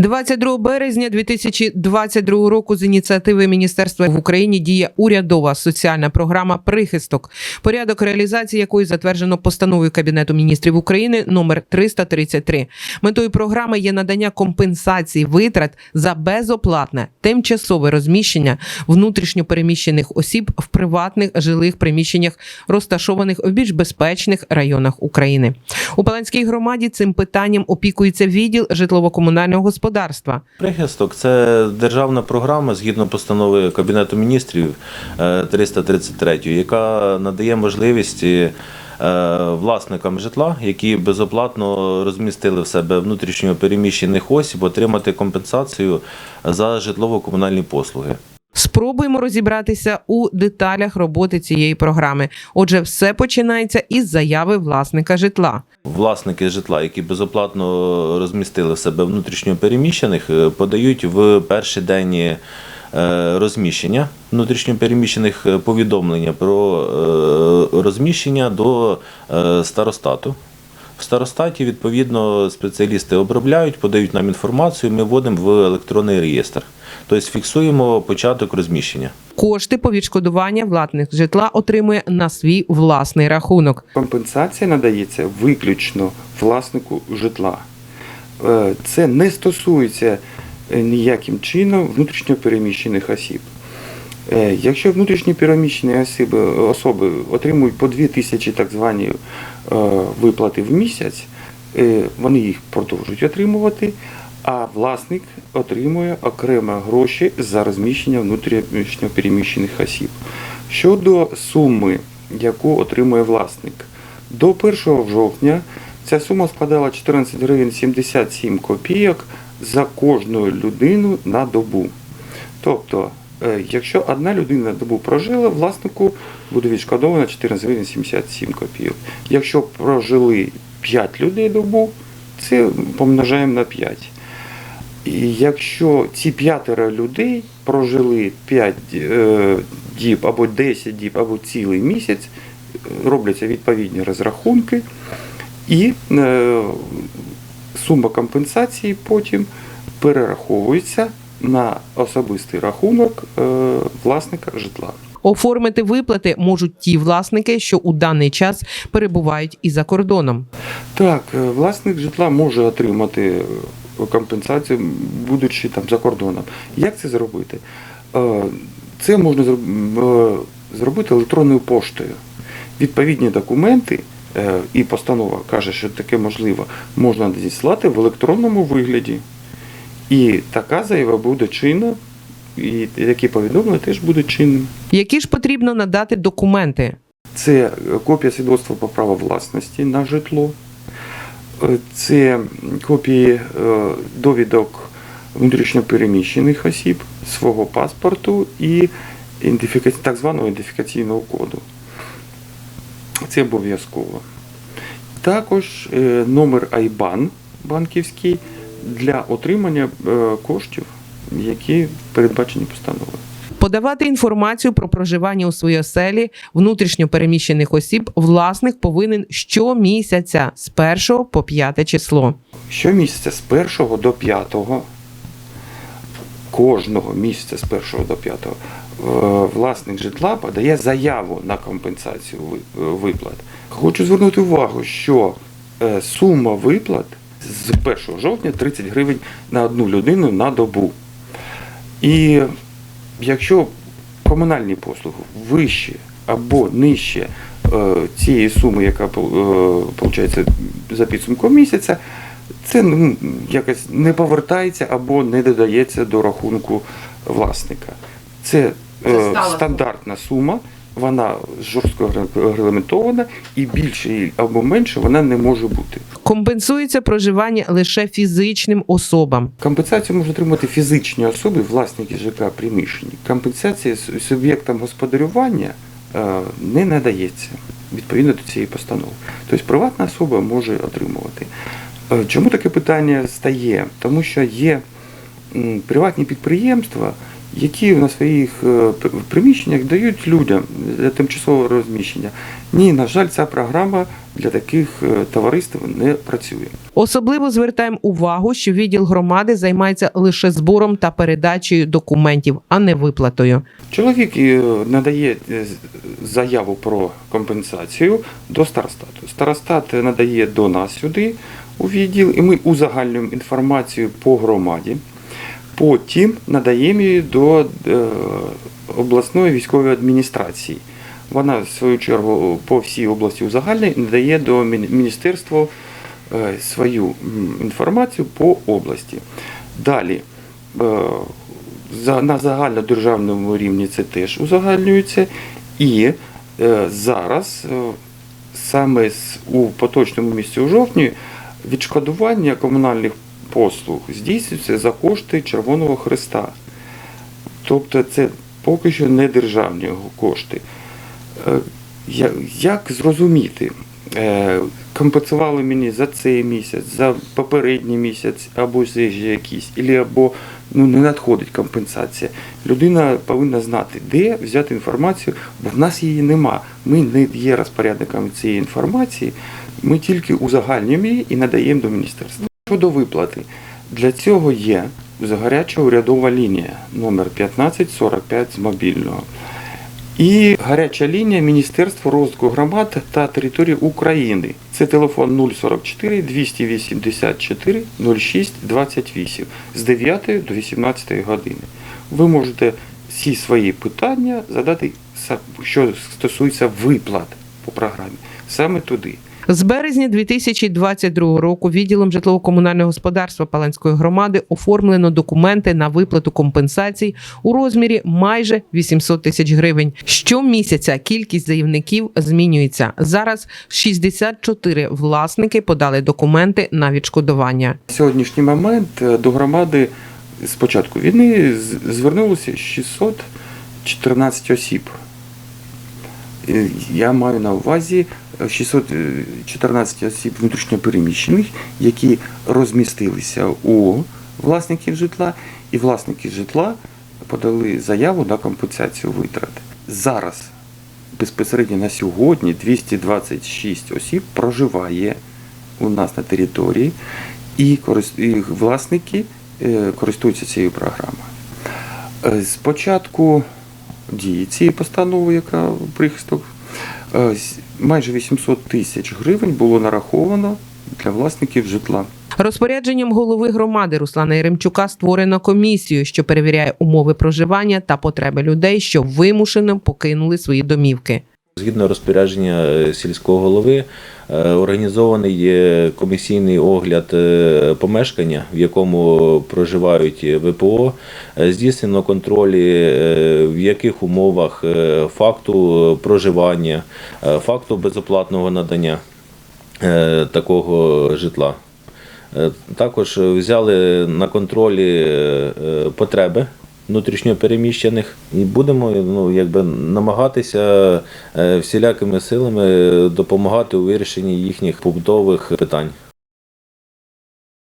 22 березня 2022 року з ініціативи міністерства в Україні діє урядова соціальна програма Прихисток, порядок реалізації якої затверджено постановою Кабінету міністрів України номер 333. Метою програми є надання компенсації витрат за безоплатне тимчасове розміщення внутрішньо переміщених осіб в приватних жилих приміщеннях, розташованих в більш безпечних районах України. У Паланській громаді цим питанням опікується відділ житлово-комунального господарства. Прихисток це державна програма згідно постанови Кабінету міністрів е, 333, яка надає можливість е, власникам житла, які безоплатно розмістили в себе внутрішньо переміщених осіб, отримати компенсацію за житлово-комунальні послуги. Спробуємо розібратися у деталях роботи цієї програми. Отже, все починається із заяви власника житла. Власники житла, які безоплатно розмістили себе внутрішньо переміщених, е, подають в перший день е, розміщення внутрішньо переміщених е, повідомлення про розміщення до старостату. В старостаті, відповідно, спеціалісти обробляють, подають нам інформацію, ми вводимо в електронний реєстр. Тобто фіксуємо початок розміщення. Кошти по відшкодування власник житла отримує на свій власний рахунок. Компенсація надається виключно власнику житла. Е, Це не стосується е, ніяким чином внутрішньопереміщених осіб. Е, Якщо внутрішні переміщені особи, особи отримують по 2 тисячі так звані е, виплати в місяць, е, вони їх продовжують отримувати, а власник отримує окремо гроші за розміщення внутрішньопереміщених осіб. Щодо суми, яку отримує власник, до 1 жовтня ця сума складала 14 гривень 77 копійок за кожну людину на добу. Тобто, якщо одна людина добу прожила, власнику буде відшкодовано 14 гривень 77 копійок. Якщо прожили 5 людей добу, це помножаємо на 5. І якщо ці п'ятеро людей прожили 5 е, діб або 10 діб, або цілий місяць, робляться відповідні розрахунки, і е, сума компенсації потім перераховується на особистий рахунок е, власника житла. Оформити виплати можуть ті власники, що у даний час перебувають і за кордоном. Так, е, власник житла може отримати е, компенсацію, будучи там за кордоном. Як це зробити? Це можна зробити електронною поштою. Відповідні документи і постанова каже, що таке можливо, можна надіслати в електронному вигляді. І така заява буде чинна, і такі повідомлення теж будуть чинними. Які ж потрібно надати документи? Це копія свідоцтва про право власності на житло, Е, це копії е, довідок внутрішньопереміщених осіб, свого паспорту і так званого ідентифікаційного коду. Це обов'язково. Також е, номер IBAN банківський для отримання е, коштів, які передбачені постановою. Подавати інформацію про проживання у своїй оселі внутрішньо переміщених осіб власник повинен щомісяця з 1 по 5 число. Щомісяця з 1 до 5, кожного місяця з 1 до 5, е, власник житла подає заяву на компенсацію виплат. Хочу звернути увагу, що е, сума виплат з 1 жовтня 30 гривень на одну людину на добу. І якщо комунальні послуги вище або нижче е, цієї суми, яка виходить за підсумком місяця, це ну, якось не повертається або не додається до рахунку власника. Це, Це е, стандартна сума, вона жорстко регламентована, і більше або менше вона не може бути. Компенсується проживання лише фізичним особам. Компенсацію можуть отримати фізичні особи, власники ЖК приміщень. Компенсація суб'єктам господарювання е, не надається відповідно до цієї постанови. Тобто приватна особа може отримувати. Е, Чому таке питання стає? Тому що є приватні підприємства, які на своїх е, приміщеннях дають людям для тимчасового розміщення. Ні, на жаль, ця програма для таких е, товариств не працює. Особливо звертаємо увагу, що відділ громади займається лише збором та передачею документів, а не виплатою. Чоловік е, надає заяву про компенсацію до старостату. Старостат надає до нас сюди у відділ, і ми узагальнюємо інформацію по громаді. Потім надаємо її до е, обласної військової адміністрації. Вона, в свою чергу, по всій області узагальнює і надає до міністерства е, свою інформацію по області. Далі. е, на загальнодержавному рівні це теж узагальнюється. І зараз, саме у поточному місці у жовтні, відшкодування комунальних послуг здійснюється за кошти Червоного Христа. Тобто це поки що не державні кошти. Е, Як зрозуміти? Е, Компенсували мені за цей місяць, за попередній місяць, або ще якийсь, або ну, не надходить компенсація. Людина повинна знати, де взяти інформацію, бо в нас її нема. Ми не є розпорядниками цієї інформації, ми тільки узагальнюємо її і надаємо до міністерства. Щодо виплати, для цього є гаряча урядова лінія номер 1545 з мобільного. І гаряча лінія Міністерства розвитку громад та територій України. Це телефон 044 284 06 28 з 9 до 18 години. Ви можете всі свої питання задати, що стосується виплат по програмі, саме туди. З березня 2022 року відділом житлово-комунального господарства Паланської громади оформлено документи на виплату компенсацій у розмірі майже 800 тисяч гривень. Щомісяця кількість заявників змінюється. Зараз 64 власники подали документи на відшкодування. Сьогоднішній момент е, до громади з початку війни звернулося 614 осіб. Я маю на увазі 614 осіб внутрішньопереміщених, які розмістилися у власників житла, і власники житла подали заяву на компенсацію витрат. Зараз безпосередньо на сьогодні 226 осіб проживає у нас на території, і, власники е, користуються цією програмою. Е, З дії цієї постанови, яка прихисток, е, майже 800 тисяч гривень було нараховано для власників житла. Розпорядженням голови громади Руслана Яремчука створено комісію, що перевіряє умови проживання та потреби людей, що вимушено покинули свої домівки. Згідно розпорядження е, сільського голови, е, організований комісійний огляд е, помешкання, в якому проживають ВПО. Здійснено контролі, е, в яких умовах факту проживання, факту безоплатного надання такого житла. Також взяли на контролі потреби внутрішньопереміщених і будемо ну, якби, намагатися е, всілякими силами допомагати у вирішенні їхніх побутових питань.